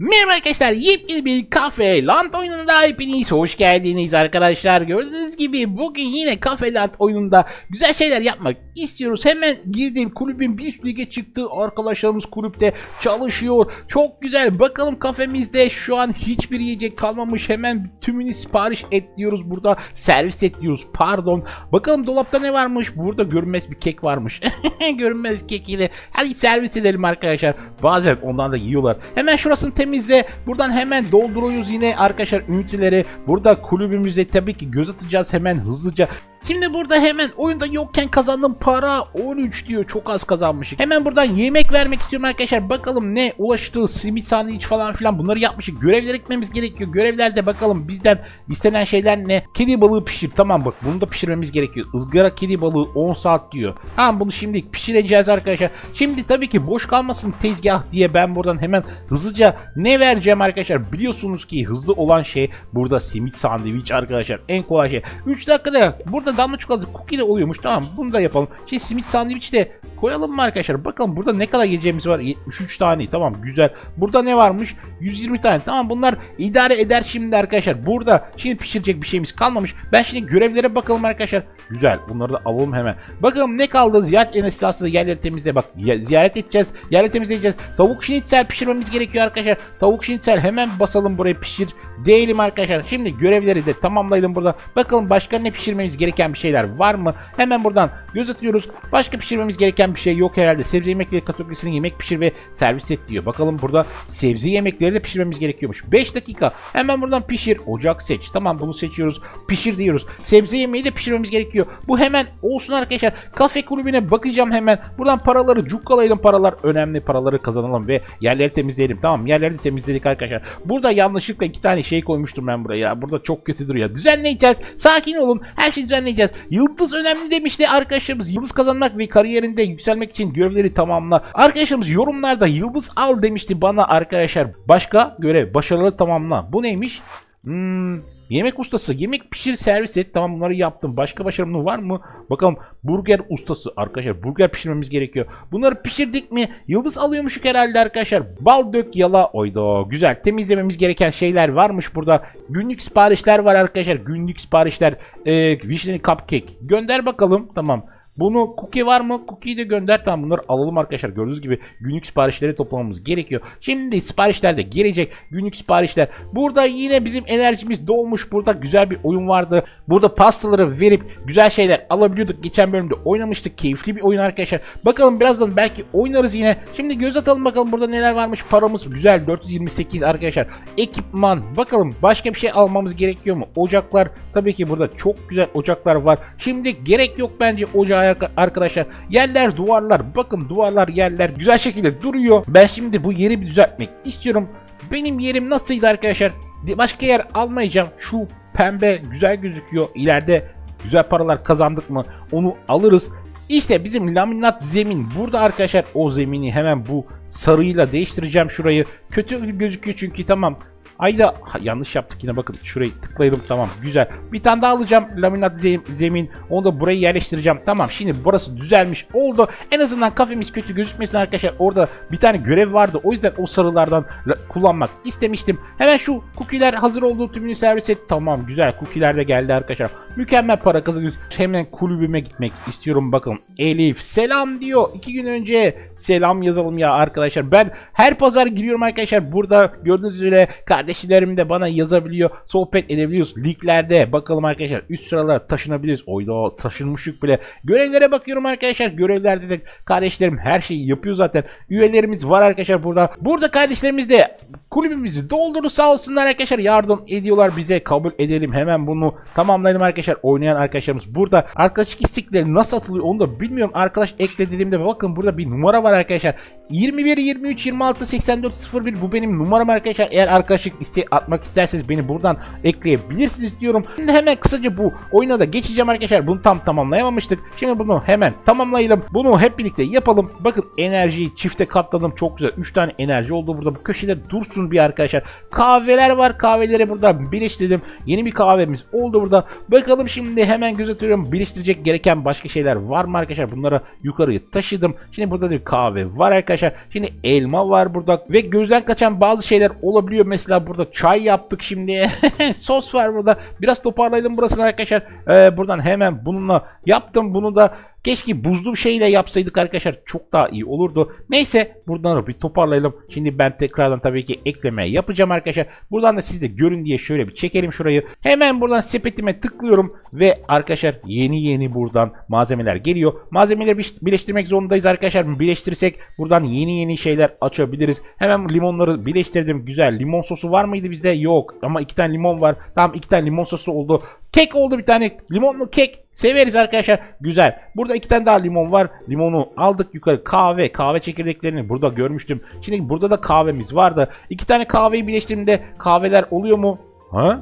Merhaba arkadaşlar yepyeni bir kafe land oyununa hepiniz hoş geldiniz arkadaşlar. Gördüğünüz gibi bugün yine kafe land oyununda güzel şeyler yapmak istiyoruz. Hemen girdim kulübün bir üst lige çıktı. Arkadaşlarımız kulüpte çalışıyor. Çok güzel. Bakalım kafemizde şu an hiçbir yiyecek kalmamış. Hemen tümünü sipariş et diyoruz burada. Servis et diyoruz pardon. Bakalım dolapta ne varmış? Burada görünmez bir kek varmış. Görünmez kek ile hadi servis edelim arkadaşlar. Bazen ondan da yiyorlar. Hemen şurasını temizle buradan hemen dolduruyoruz yine arkadaşlar üniteleri burada kulübümüze tabii ki göz atacağız hemen hızlıca Şimdi burada hemen oyunda yokken kazandığım para 13 diyor. Çok az kazanmışık. Hemen buradan yemek vermek istiyorum arkadaşlar. Bakalım ne ulaştığı simit sandviç falan filan bunları yapmışık. Görevlere gitmemiz gerekiyor. Görevlerde bakalım bizden istenen şeyler ne? Kedi balığı pişir. Tamam bak bunu da pişirmemiz gerekiyor. Izgara kedi balığı 10 saat diyor. Tamam bunu şimdi pişireceğiz arkadaşlar. Şimdi tabii ki boş kalmasın tezgah diye ben buradan hemen hızlıca ne vereceğim arkadaşlar. Biliyorsunuz ki hızlı olan şey burada simit sandviç arkadaşlar. En kolay şey. 3 dakikada burada damla çikolata cookie de oluyormuş. Tamam bunu da yapalım. Şey simit sandviç de koyalım mı arkadaşlar? Bakalım burada ne kadar yiyeceğimiz var? 73 tane. Tamam güzel. Burada ne varmış? 120 tane. Tamam bunlar idare eder şimdi arkadaşlar. Burada şimdi pişirecek bir şeyimiz kalmamış. Ben şimdi görevlere bakalım arkadaşlar. Güzel. Bunları da alalım hemen. Bakalım ne kaldı? Ziyaret en esnasında yerleri temizle. Bak ya- ziyaret edeceğiz. Yerleri temizleyeceğiz. Tavuk şinitsel pişirmemiz gerekiyor arkadaşlar. Tavuk şinitsel hemen basalım buraya pişir. Değilim arkadaşlar. Şimdi görevleri de tamamlayalım burada. Bakalım başka ne pişirmemiz gereken bir şeyler var mı? Hemen buradan göz atıyoruz. Başka pişirmemiz gereken bir şey yok herhalde. Sebze yemekleri kategorisine yemek pişir ve servis et diyor. Bakalım burada sebze yemekleri de pişirmemiz gerekiyormuş. 5 dakika. Hemen buradan pişir. Ocak seç. Tamam bunu seçiyoruz. Pişir diyoruz. Sebze yemeği de pişirmemiz gerekiyor. Bu hemen olsun arkadaşlar. Kafe kulübüne bakacağım hemen. Buradan paraları cukkalayalım paralar. Önemli paraları kazanalım ve yerleri temizleyelim. Tamam yerleri de temizledik arkadaşlar. Burada yanlışlıkla iki tane şey koymuştum ben buraya. Burada çok kötü duruyor. Düzenleyeceğiz. Sakin olun. Her şeyi düzenleyeceğiz. Yıldız önemli demişti arkadaşlarımız. Yıldız kazanmak ve kariyerinde yükselmek için görevleri tamamla. Arkadaşlarımız yorumlarda yıldız al demişti bana arkadaşlar. Başka görev başarılı tamamla. Bu neymiş? Hmm, yemek ustası. Yemek pişir servis et. Tamam bunları yaptım. Başka başarımın var mı? Bakalım burger ustası. Arkadaşlar burger pişirmemiz gerekiyor. Bunları pişirdik mi? Yıldız alıyormuşuk herhalde arkadaşlar. Bal dök yala. Oyda güzel. Temizlememiz gereken şeyler varmış burada. Günlük siparişler var arkadaşlar. Günlük siparişler. Ee, vişneli cupcake. Gönder bakalım. Tamam. Bunu cookie var mı? Cookie'yi de gönder. Tamam bunları alalım arkadaşlar. Gördüğünüz gibi günlük siparişleri toplamamız gerekiyor. Şimdi siparişler de gelecek. Günlük siparişler. Burada yine bizim enerjimiz dolmuş. Burada güzel bir oyun vardı. Burada pastaları verip güzel şeyler alabiliyorduk. Geçen bölümde oynamıştık. Keyifli bir oyun arkadaşlar. Bakalım birazdan belki oynarız yine. Şimdi göz atalım bakalım burada neler varmış. Paramız güzel. 428 arkadaşlar. Ekipman. Bakalım başka bir şey almamız gerekiyor mu? Ocaklar. Tabii ki burada çok güzel ocaklar var. Şimdi gerek yok bence ocağa arkadaşlar. Yerler duvarlar. Bakın duvarlar yerler güzel şekilde duruyor. Ben şimdi bu yeri bir düzeltmek istiyorum. Benim yerim nasılydı arkadaşlar? Başka yer almayacağım. Şu pembe güzel gözüküyor. İleride güzel paralar kazandık mı onu alırız. İşte bizim laminat zemin burada arkadaşlar o zemini hemen bu sarıyla değiştireceğim şurayı. Kötü gözüküyor çünkü tamam. Ayda Ha, yanlış yaptık yine bakın şurayı tıklayalım tamam güzel. Bir tane daha alacağım laminat zem- zemin onu da buraya yerleştireceğim. Tamam şimdi burası düzelmiş oldu. En azından kafemiz kötü gözükmesin arkadaşlar. Orada bir tane görev vardı o yüzden o sarılardan la- kullanmak istemiştim. Hemen şu cookie'ler hazır olduğu tümünü servis et. Tamam güzel cookie'ler de geldi arkadaşlar. Mükemmel para kazanıyoruz. Hemen kulübüme gitmek istiyorum bakın. Elif selam diyor. iki gün önce selam yazalım ya arkadaşlar. Ben her pazar giriyorum arkadaşlar. Burada gördüğünüz üzere kardeşlerim de bana yazabiliyor. Sohbet edebiliyoruz. Liglerde bakalım arkadaşlar. Üst sıralara taşınabiliriz. Oyda taşınmışık bile. Görevlere bakıyorum arkadaşlar. Görevlerde de kardeşlerim her şeyi yapıyor zaten. Üyelerimiz var arkadaşlar burada. Burada kardeşlerimiz de kulübümüzü doldurdu sağ olsunlar arkadaşlar. Yardım ediyorlar bize. Kabul edelim. Hemen bunu tamamlayalım arkadaşlar. Oynayan arkadaşlarımız burada. Arkadaşlık istekleri nasıl atılıyor onu da bilmiyorum. Arkadaş ekle dediğimde bakın burada bir numara var arkadaşlar. 21 23 26 84 01 bu benim numaram arkadaşlar. Eğer arkadaşlık isteği atmak isterseniz beni buradan ekleyebilirsiniz diyorum. Şimdi hemen kısaca bu oyuna da geçeceğim arkadaşlar. Bunu tam tamamlayamamıştık. Şimdi bunu hemen tamamlayalım. Bunu hep birlikte yapalım. Bakın enerjiyi çifte katladım. Çok güzel. 3 tane enerji oldu burada. Bu köşede dursun. Olsun bir arkadaşlar. Kahveler var. Kahveleri burada birleştirdim. Yeni bir kahvemiz oldu burada. Bakalım şimdi hemen göz atıyorum. Birleştirecek gereken başka şeyler var mı arkadaşlar? Bunları yukarıya taşıdım. Şimdi burada bir kahve var arkadaşlar. Şimdi elma var burada. Ve gözden kaçan bazı şeyler olabiliyor. Mesela burada çay yaptık şimdi. Sos var burada. Biraz toparlayalım burasını arkadaşlar. Ee, buradan hemen bununla yaptım. Bunu da keşke buzlu bir şeyle yapsaydık arkadaşlar. Çok daha iyi olurdu. Neyse buradan bir toparlayalım. Şimdi ben tekrardan tabii ki ekleme yapacağım arkadaşlar. Buradan da siz de görün diye şöyle bir çekelim şurayı. Hemen buradan sepetime tıklıyorum. Ve arkadaşlar yeni yeni buradan malzemeler geliyor. Malzemeleri bir- birleştirmek zorundayız arkadaşlar. Birleştirirsek buradan yeni yeni şeyler açabiliriz. Hemen limonları birleştirdim. Güzel. Limon sosu var mıydı bizde? Yok. Ama iki tane limon var. Tamam iki tane limon sosu oldu. Kek oldu bir tane. Limonlu kek. Severiz arkadaşlar. Güzel. Burada iki tane daha limon var. Limonu aldık yukarı. Kahve. Kahve çekirdeklerini burada görmüştüm. Şimdi burada da kahvemiz vardı. İki tane kahveyi birleştirdiğimde kahveler oluyor mu? Ha?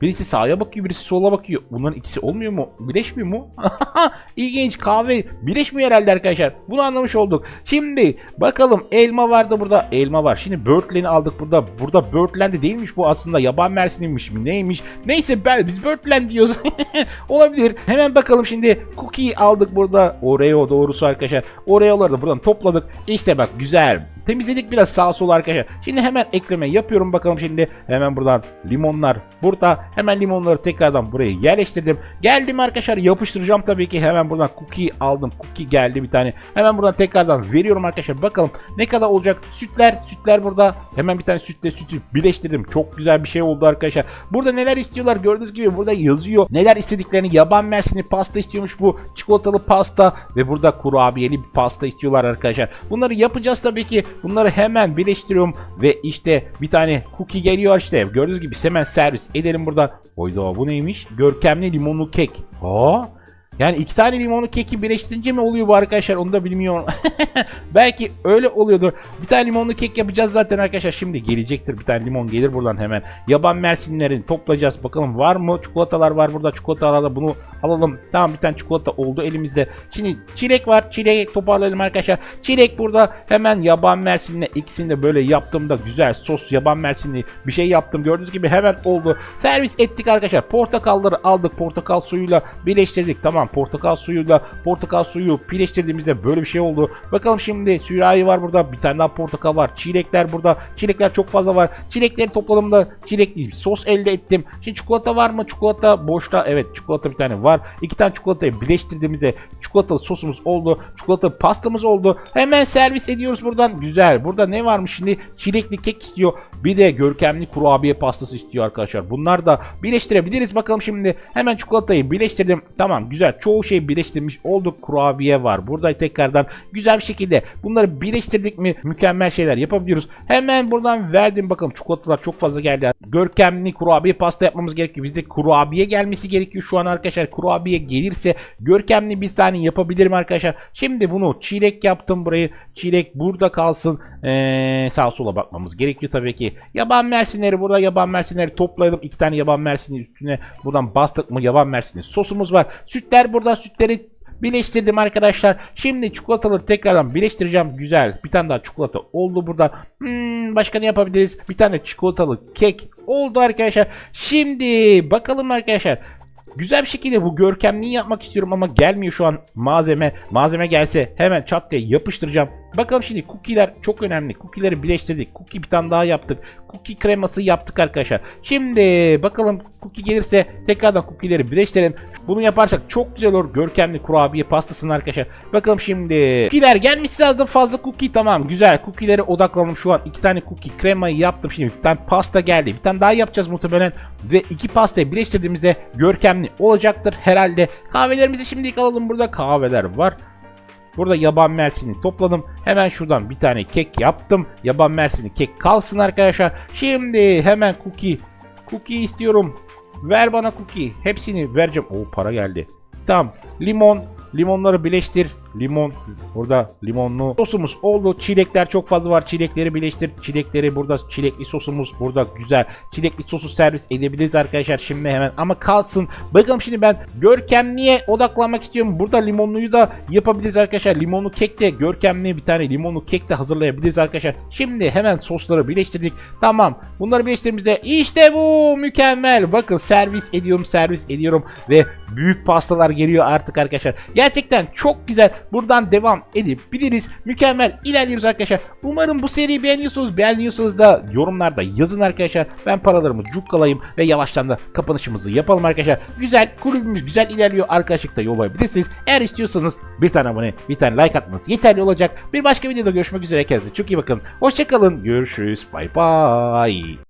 Birisi sağa bakıyor, birisi sola bakıyor. Bunların ikisi olmuyor mu? Birleşmiyor mu? İlginç kahve birleşmiyor herhalde arkadaşlar. Bunu anlamış olduk. Şimdi bakalım elma vardı burada. Elma var. Şimdi Birdland'i aldık burada. Burada Birdland'i değilmiş bu aslında. Yaban mersiniymiş mi neymiş? Neyse ben biz Birdland diyoruz. Olabilir. Hemen bakalım şimdi cookie aldık burada. Oreo doğrusu arkadaşlar. Oreo'ları da buradan topladık. İşte bak güzel. Temizledik biraz sağa sola arkadaşlar. Şimdi hemen ekleme yapıyorum bakalım şimdi. Hemen buradan limonlar burada. Hemen limonları tekrardan buraya yerleştirdim. Geldim arkadaşlar yapıştıracağım tabii ki. Hemen buradan cookie aldım. Cookie geldi bir tane. Hemen buradan tekrardan veriyorum arkadaşlar. Bakalım ne kadar olacak. Sütler, sütler burada. Hemen bir tane sütle sütü birleştirdim. Çok güzel bir şey oldu arkadaşlar. Burada neler istiyorlar gördüğünüz gibi burada yazıyor. Neler istediklerini yaban mersini pasta istiyormuş bu. Çikolatalı pasta ve burada kurabiyeli bir pasta istiyorlar arkadaşlar. Bunları yapacağız tabii ki. Bunları hemen birleştiriyorum ve işte bir tane cookie geliyor işte. Gördüğünüz gibi hemen servis edelim burada. Oyda bu neymiş? Görkemli limonlu kek. Aa, yani iki tane limonlu keki birleştirince mi oluyor bu arkadaşlar onu da bilmiyorum. Belki öyle oluyordur. Bir tane limonlu kek yapacağız zaten arkadaşlar. Şimdi gelecektir bir tane limon gelir buradan hemen. Yaban mersinlerini toplayacağız. Bakalım var mı? Çikolatalar var burada. Çikolatalarla bunu alalım. Tamam bir tane çikolata oldu elimizde. Şimdi çilek var. Çileği toparlayalım arkadaşlar. Çilek burada hemen yaban mersinle ikisini de böyle yaptığımda güzel sos yaban mersinli bir şey yaptım. Gördüğünüz gibi hemen oldu. Servis ettik arkadaşlar. Portakalları aldık. Portakal suyuyla birleştirdik. Tamam portakal suyuyla portakal suyu birleştirdiğimizde böyle bir şey oldu. Bakalım şimdi sürahi var burada. Bir tane daha portakal var. Çilekler burada. Çilekler çok fazla var. Çilekleri topladığımda çilekli sos elde ettim. Şimdi çikolata var mı? Çikolata boşta. Evet çikolata bir tane var. İki tane çikolatayı birleştirdiğimizde çikolatalı sosumuz oldu. Çikolatalı pastamız oldu. Hemen servis ediyoruz buradan. Güzel. Burada ne varmış şimdi? Çilekli kek istiyor. Bir de görkemli kurabiye pastası istiyor arkadaşlar. Bunlar da birleştirebiliriz. Bakalım şimdi. Hemen çikolatayı birleştirdim. Tamam güzel. Çoğu şey birleştirmiş olduk. Kurabiye var. Burada tekrardan güzel bir şekilde bunları birleştirdik mi mükemmel şeyler yapabiliyoruz. Hemen buradan verdim bakalım. Çikolatalar çok fazla geldi. Görkemli kurabiye pasta yapmamız gerekiyor. Bizde kurabiye gelmesi gerekiyor şu an arkadaşlar. Kurabiye gelirse görkemli bir tane yapabilirim arkadaşlar. Şimdi bunu çilek yaptım burayı. Çilek burada kalsın. Ee, sağa sola bakmamız gerekiyor tabii ki. Yaban mersinleri burada yaban mersinleri toplayalım. İki tane yaban mersini üstüne buradan bastık mı yaban mersini sosumuz var. Sütler burada sütleri Birleştirdim arkadaşlar. Şimdi çikolataları tekrardan birleştireceğim. Güzel. Bir tane daha çikolata oldu burada. Hmm, başka ne yapabiliriz? Bir tane çikolatalı kek oldu arkadaşlar. Şimdi bakalım arkadaşlar. Güzel bir şekilde bu görkemliği yapmak istiyorum ama gelmiyor şu an malzeme. Malzeme gelse hemen çat diye yapıştıracağım. Bakalım şimdi cookie'ler çok önemli. Cookie'leri birleştirdik. Cookie bir tane daha yaptık. Cookie kreması yaptık arkadaşlar. Şimdi bakalım cookie gelirse tekrardan cookie'leri birleştirelim. Bunu yaparsak çok güzel olur. Görkemli kurabiye pastasını arkadaşlar. Bakalım şimdi. Cookie'ler gelmiş lazım fazla cookie tamam güzel. Cookie'lere odaklandım şu an. iki tane cookie kremayı yaptım. Şimdi bir tane pasta geldi. Bir tane daha yapacağız muhtemelen. Ve iki pastayı birleştirdiğimizde görkemli olacaktır herhalde. Kahvelerimizi şimdi alalım. Burada kahveler var. Burada yaban mersini topladım. Hemen şuradan bir tane kek yaptım. Yaban mersini kek kalsın arkadaşlar. Şimdi hemen cookie. Cookie istiyorum. Ver bana cookie. Hepsini vereceğim. Oo para geldi. Tamam. Limon. Limonları birleştir. Limon. Burada limonlu sosumuz oldu. Çilekler çok fazla var. Çilekleri birleştir. Çilekleri burada çilekli sosumuz burada güzel. Çilekli sosu servis edebiliriz arkadaşlar şimdi hemen ama kalsın. Bakalım şimdi ben görkemliğe odaklanmak istiyorum. Burada limonluyu da yapabiliriz arkadaşlar. Limonlu kek de görkemli bir tane limonlu kek de hazırlayabiliriz arkadaşlar. Şimdi hemen sosları birleştirdik. Tamam. Bunları birleştirdiğimizde işte bu mükemmel. Bakın servis ediyorum servis ediyorum ve büyük pastalar geliyor artık arkadaşlar. Gerçekten çok güzel. Buradan devam edebiliriz. Mükemmel ilerliyoruz arkadaşlar. Umarım bu seriyi beğeniyorsunuz. Beğeniyorsanız da yorumlarda yazın arkadaşlar. Ben paralarımı cukkalayayım ve yavaştan da kapanışımızı yapalım arkadaşlar. Güzel kulübümüz güzel ilerliyor. Arkadaşlıkta yollayabilirsiniz. Eğer istiyorsanız bir tane abone, bir tane like atmanız yeterli olacak. Bir başka videoda görüşmek üzere. Kendinize çok iyi bakın. Hoşçakalın. Görüşürüz. Bay bay.